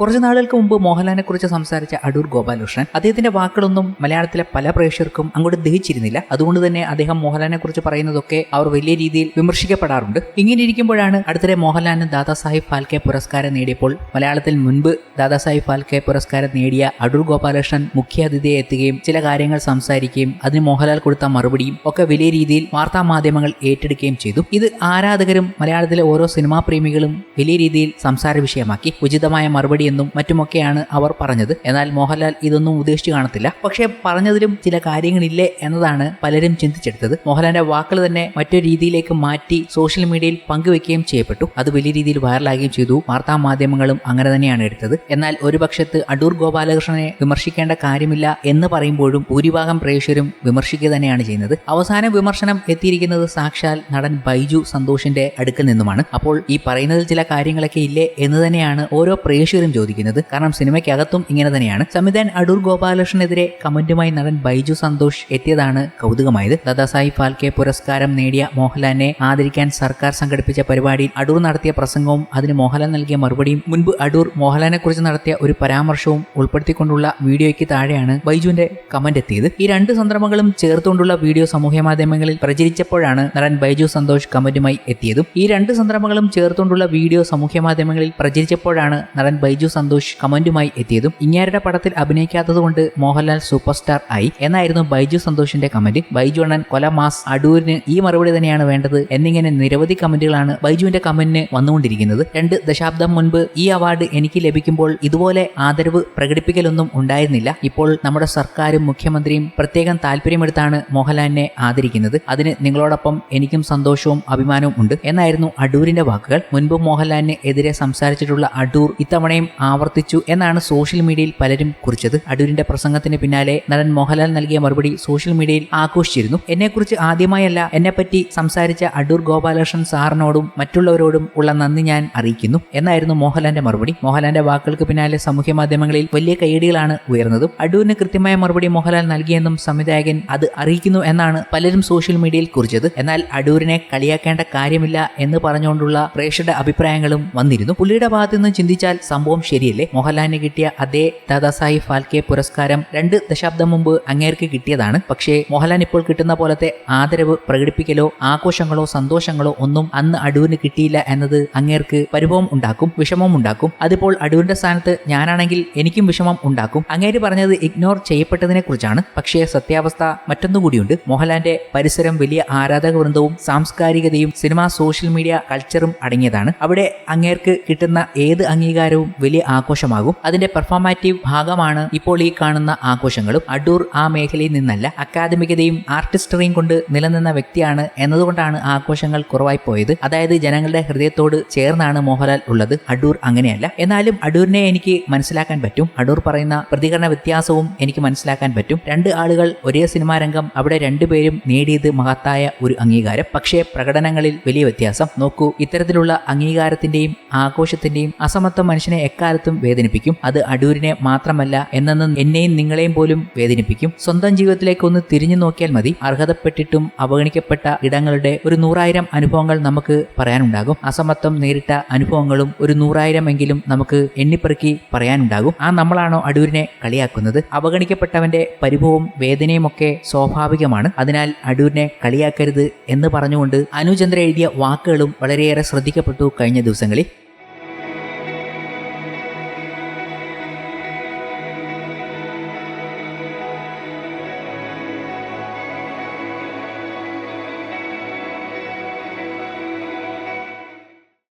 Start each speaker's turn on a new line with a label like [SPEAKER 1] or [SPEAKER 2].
[SPEAKER 1] കുറച്ചു നാളുകൾക്ക് മുമ്പ് മോഹൻലാലിനെ കുറിച്ച് സംസാരിച്ച അടൂർ ഗോപാലകൃഷ്ണൻ അദ്ദേഹത്തിന്റെ വാക്കുകളൊന്നും മലയാളത്തിലെ പല പ്രേക്ഷകർക്കും അങ്ങോട്ട് ദഹിച്ചിരുന്നില്ല. അതുകൊണ്ട് തന്നെ അദ്ദേഹം മോഹൻലാലിനെ കുറിച്ച് പറയുന്നതൊക്കെ അവർ വലിയ രീതിയിൽ വിമർശിക്കപ്പെടാറുണ്ട്. ഇങ്ങനെ ഇരിക്കുമ്പോഴാണ് അടുത്തിടെ മോഹൻലാലിന് ദാദാസാഹിബ് ഫാൽക്കെ പുരസ്കാരം നേടിയപ്പോൾ മലയാളത്തിൽ മുൻപ് ദാദാസാഹിബ് ഫാൽക്കെ പുരസ്കാരം നേടിയ അടൂർ ഗോപാലകൃഷ്ണൻ മുഖ്യാതിഥിയെ എത്തുകയും ചില കാര്യങ്ങൾ സംസാരിക്കുകയും അതിന് മോഹൻലാൽ കൊടുത്ത മറുപടിയും ഒക്കെ വലിയ രീതിയിൽ വാർത്താ മാധ്യമങ്ങൾ ഏറ്റെടുക്കുകയും ചെയ്തു. ഇത് ആരാധകരും മലയാളത്തിലെ ഓരോ സിനിമാ പ്രേമികളും വലിയ രീതിയിൽ സംസാര വിഷയമാക്കി. ഉചിതമായ മറുപടി എന്നും മറ്റുമൊക്കെയാണ് അവർ പറഞ്ഞത്. എന്നാൽ മോഹൻലാൽ ഇതൊന്നും ഉദ്ദേശിച്ചു കാണത്തില്ല. പക്ഷേ പറഞ്ഞതിലും ചില കാര്യങ്ങളില്ലേ എന്നതാണ് പലരും ചിന്തിച്ചെടുത്തത്. മോഹൻലാലിന്റെ വാക്കുകൾ തന്നെ മറ്റൊരു രീതിയിലേക്ക് മാറ്റി സോഷ്യൽ മീഡിയയിൽ പങ്കുവെക്കുകയും ചെയ്യപ്പെട്ടു. അത് വലിയ രീതിയിൽ വൈറലാകുകയും ചെയ്തു. വാർത്താ മാധ്യമങ്ങളും അങ്ങനെ തന്നെയാണ് എടുത്തത്. എന്നാൽ ഒരു പക്ഷത്ത് അടൂർ ഗോപാലകൃഷ്ണനെ വിമർശിക്കേണ്ട കാര്യമില്ല എന്ന് പറയുമ്പോഴും ഭൂരിഭാഗം പ്രേക്ഷകരും വിമർശിക്കുക തന്നെയാണ് ചെയ്യുന്നത്. അവസാന വിമർശനം എത്തിയിരിക്കുന്നത് സാക്ഷാൽ നടൻ ബൈജു സന്തോഷിന്റെ അടുക്കൽ നിന്നുമാണ്. അപ്പോൾ ഈ പറയുന്നതിൽ ചില കാര്യങ്ങളൊക്കെ ഇല്ലേ എന്ന് തന്നെയാണ് ഓരോ പ്രേക്ഷകരും ചോദിക്കുന്നത്. കാരണം സിനിമയ്ക്കകത്തും ഇങ്ങനെ തന്നെയാണ്. സംവിധാൻ അടൂർ ഗോപാലകൃഷ്ണനെതിരെ കമന്റുമായി നടൻ ബൈജു സന്തോഷ് എത്തിയതാണ് കൗതുകമായത്. ദാദാസാഹിബ് ഫാൽക്കെ പുരസ്കാരം നേടിയ മോഹൻലാലിനെ ആദരിക്കാൻ സർക്കാർ സംഘടിപ്പിച്ച പരിപാടിയിൽ അടൂർ നടത്തിയ പ്രസംഗവും അതിന് മോഹൻലാൽ നൽകിയ മറുപടിയും മുൻപ് അടൂർ മോഹൻലാലിനെ കുറിച്ച് നടത്തിയ ഒരു പരാമർശവും ഉൾപ്പെടുത്തിക്കൊണ്ടുള്ള വീഡിയോയ്ക്ക് താഴെയാണ് ബൈജുവിന്റെ കമന്റ് എത്തിയത്. ഈ രണ്ട് സന്ദർഭങ്ങളും ചേർത്തുകൊണ്ടുള്ള വീഡിയോ സമൂഹ മാധ്യമങ്ങളിൽ പ്രചരിച്ചപ്പോഴാണ് നടൻ ബൈജു സന്തോഷ് കമന്റുമായി എത്തിയതും. ഈ രണ്ട് സന്ദർഭങ്ങളും ചേർത്തുകൊണ്ടുള്ള വീഡിയോ സമൂഹ മാധ്യമങ്ങളിൽ പ്രചരിച്ചപ്പോഴാണ് നടൻ ബൈജു സന്തോഷ് കമന്റുമായി എത്തിയതും ഇങ്ങാരുടെ പടത്തിൽ അഭിനയിക്കാത്തതുകൊണ്ട് മോഹൻലാൽ സൂപ്പർ സ്റ്റാർ ആയി. എന്നായിരുന്നു ബൈജു സന്തോഷിന്റെ കമന്റ്. ബൈജു അണ്ണൻ കൊല മാസ് അടൂരിന് ഈ മറുപടി തന്നെയാണ് വേണ്ടത് എന്നിങ്ങനെ നിരവധി കമന്റുകളാണ് ബൈജുവിന്റെ കമന്റിന് വന്നുകൊണ്ടിരിക്കുന്നത്. രണ്ട് ദശാബ്ദം മുൻപ് ഈ അവാർഡ് എനിക്ക് ലഭിക്കുമ്പോൾ ഇതുപോലെ ആദരവ് പ്രകടിപ്പിക്കലൊന്നും ഉണ്ടായിരുന്നില്ല. ഇപ്പോൾ നമ്മുടെ സർക്കാരും മുഖ്യമന്ത്രിയും പ്രത്യേകം താല്പര്യമെടുത്താണ് മോഹൻലാലിനെ ആദരിക്കുന്നത്. അതിന് നിങ്ങളോടൊപ്പം എനിക്കും സന്തോഷവും അഭിമാനവും ഉണ്ട്. എന്നായിരുന്നു അടൂരിന്റെ വാക്കുകൾ. മുൻപ് മോഹൻലാലിന് എതിരെ സംസാരിച്ചിട്ടുള്ള അടൂർ ഇത്തവണയും ആവർത്തിച്ചു എന്നാണ് സോഷ്യൽ മീഡിയയിൽ പലരും കുറിച്ചത്. അടൂരിന്റെ പ്രസംഗത്തിന് പിന്നാലെ നടൻ മോഹൻലാൽ നൽകിയ മറുപടി സോഷ്യൽ മീഡിയയിൽ ആഘോഷിച്ചിരുന്നു. എന്നെക്കുറിച്ച് ആദ്യമായല്ല എന്നെപ്പറ്റി സംസാരിച്ച അടൂർ ഗോപാലകൃഷ്ണൻ സാറിനോടും മറ്റുള്ളവരോടും ഉള്ള നന്ദി ഞാൻ അറിയിക്കുന്നു എന്നായിരുന്നു മോഹൻലാലിന്റെ മറുപടി. മോഹൻലാലിന്റെ വാക്കുകൾക്ക് പിന്നാലെ സാമൂഹ്യ മാധ്യമങ്ങളിൽ വലിയ കൈയടികളാണ് ഉയർന്നതും. അടൂരിന് കൃത്യമായ മറുപടി മോഹൻലാൽ നൽകിയെന്നും സംവിധായകൻ അത് അറിയിക്കുന്നു എന്നാണ് പലരും സോഷ്യൽ മീഡിയയിൽ കുറിച്ചത്. എന്നാൽ അടൂരിനെ കളിയാക്കേണ്ട കാര്യമില്ല എന്ന് പറഞ്ഞുകൊണ്ടുള്ള പ്രേക്ഷകരുടെ അഭിപ്രായങ്ങളും വന്നിരുന്നു. പുള്ളിയുടെ ഭാഗത്തു നിന്ന് ചിന്തിച്ചാൽ സംഭവം ശരിയല്ലേ? മോഹൻലാലിന് കിട്ടിയ അതേ ദാദാസാഹിബ് ഫാൽക്കെ പുരസ്കാരം രണ്ട് ദശാബ്ദം മുമ്പ് അങ്ങേർക്ക് കിട്ടിയതാണ്. പക്ഷേ മോഹൻലാൽ ഇപ്പോൾ കിട്ടുന്ന പോലത്തെ ആദരവ് പ്രകടിപ്പിക്കലോ ആഘോഷങ്ങളോ സന്തോഷങ്ങളോ ഒന്നും അന്ന് അടൂരിന് കിട്ടിയില്ല എന്നത് അങ്ങേർക്ക് പരിഭവം ഉണ്ടാക്കും വിഷമം ഉണ്ടാക്കും. അതിപ്പോൾ അടൂരിന്റെ സ്ഥാനത്ത് ഞാനാണെങ്കിൽ എനിക്കും വിഷമം ഉണ്ടാക്കും. അങ്ങേര് പറഞ്ഞത് ഇഗ്നോർ ചെയ്യപ്പെട്ടതിനെ കുറിച്ചാണ്. പക്ഷേ സത്യാവസ്ഥ മറ്റൊന്നുകൂടിയുണ്ട്. മോഹൻലാലിന്റെ പരിസരം വലിയ ആരാധക വൃന്ദവും സാംസ്കാരികതയും സിനിമ സോഷ്യൽ മീഡിയ കൾച്ചറും അടങ്ങിയതാണ്. അവിടെ അങ്ങേർക്ക് കിട്ടുന്ന ഏത് അംഗീകാരവും വലിയ ആഘോഷമാകും. അതിന്റെ പെർഫോമാറ്റീവ് ഭാഗമാണ് ഇപ്പോൾ ഈ കാണുന്ന ആഘോഷങ്ങളും. അടൂർ ആ മേഖലയിൽ നിന്നല്ല അക്കാദമികതയും ആർട്ടിസ്റ്ററിയും കൊണ്ട് നിലനിന്ന വ്യക്തിയാണ് എന്നതുകൊണ്ടാണ് ആഘോഷങ്ങൾ കുറവായി പോയത്. അതായത് ജനങ്ങളുടെ ഹൃദയത്തോട് ചേർന്നാണ് മോഹൻലാൽ ഉള്ളത്. അടൂർ അങ്ങനെയല്ല. എന്നാലും അടൂരിനെ എനിക്ക് മനസ്സിലാക്കാൻ പറ്റും. അടൂർ പറയുന്ന പ്രതികരണ വ്യത്യാസവും എനിക്ക് മനസ്സിലാക്കാൻ പറ്റും. രണ്ട് ആളുകൾ ഒരേ സിനിമാ രംഗം അവിടെ രണ്ടുപേരും നേടിയത് മഹത്തായ ഒരു അംഗീകാരം. പക്ഷേ പ്രകടനങ്ങളിൽ വലിയ വ്യത്യാസം. നോക്കൂ ഇത്തരത്തിലുള്ള അംഗീകാരത്തിന്റെയും ആഘോഷത്തിന്റെയും അസമത്വം മനുഷ്യനെ എക്കാലത്തും വേദനിപ്പിക്കും. അത് അടൂരിനെ മാത്രമല്ല എന്നെന്ന് എന്നെയും നിങ്ങളെയും പോലും വേദനിപ്പിക്കും. സ്വന്തം ജീവിതത്തിലേക്ക് ഒന്ന് തിരിഞ്ഞു നോക്കിയാൽ മതി. അർഹതപ്പെട്ടിട്ടും അവഗണിക്കപ്പെട്ട ഇടങ്ങളുടെ ഒരു നൂറായിരം അനുഭവങ്ങൾ നമുക്ക് പറയാനുണ്ടാകും. അസമത്വം നേരിട്ട അനുഭവങ്ങളും ഒരു നൂറായിരം എങ്കിലും നമുക്ക് എണ്ണിപ്പെറുക്കി പറയാനുണ്ടാകും. ആ നമ്മളാണോ അടൂരിനെ കളിയാക്കുന്നത്? അവഗണിക്കപ്പെട്ടവന്റെ പരിഭവവും വേദനയും ഒക്കെ സ്വാഭാവികമാണ്. അതിനാൽ അടൂരിനെ കളിയാക്കരുത് എന്ന് പറഞ്ഞുകൊണ്ട് അനുചന്ദ്ര എഴുതിയ വാക്കുകളും വളരെയേറെ ശ്രദ്ധിക്കപ്പെട്ടു കഴിഞ്ഞ ദിവസങ്ങളിൽ.